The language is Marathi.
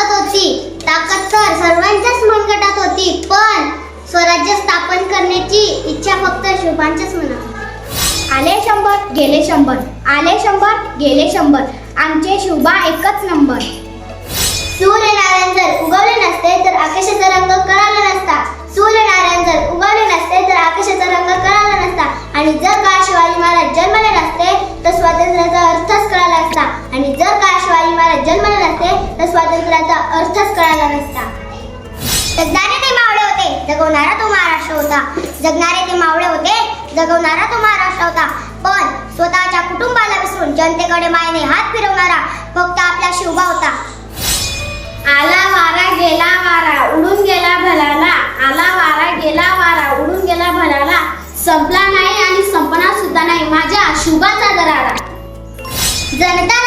भारतात होती. ताकद तर सर्वांच्याच मनगटात होती पण स्वराज्य स्थापन करण्याची इच्छा फक्त शुभांच्याच मनात आले शंभर गेले शंभर. आले शंभर गेले शंभर. आमचे शुभा एकच नंबर. सूर्य नारायण जर उगवले नसते तर आकाशाचा रंग कळाला नसता. सूर्य नारायण जर उगवले नसते तर आकाशाचा रंग कळाला नसता. आणि जर का शिवाजी महाराज जन्मले नसते तर स्वातंत्र्याचा अर्थच कळाला असता आणि जर का स्वातंत्र्याचा अर्थच कळाला नसता. जगणारे ते मावळे होते जगवणारा तो महाराष्ट्र होता. जगणारे ते मावळे होते जगवणारा तो महाराष्ट्र होता. पण स्वतःच्या कुटुंबाला विसरून जनतेकडे मायेने हात फिरवणारा फक्त आपला शिवबा होता. आला वारा गेला वारा उडून गेला भलाला. आला वारा गेला वारा उडून गेला भलाला. संपला नाही आणि संपणार सुद्धा नाही. माझ्या शुभाचा दरारा. जनता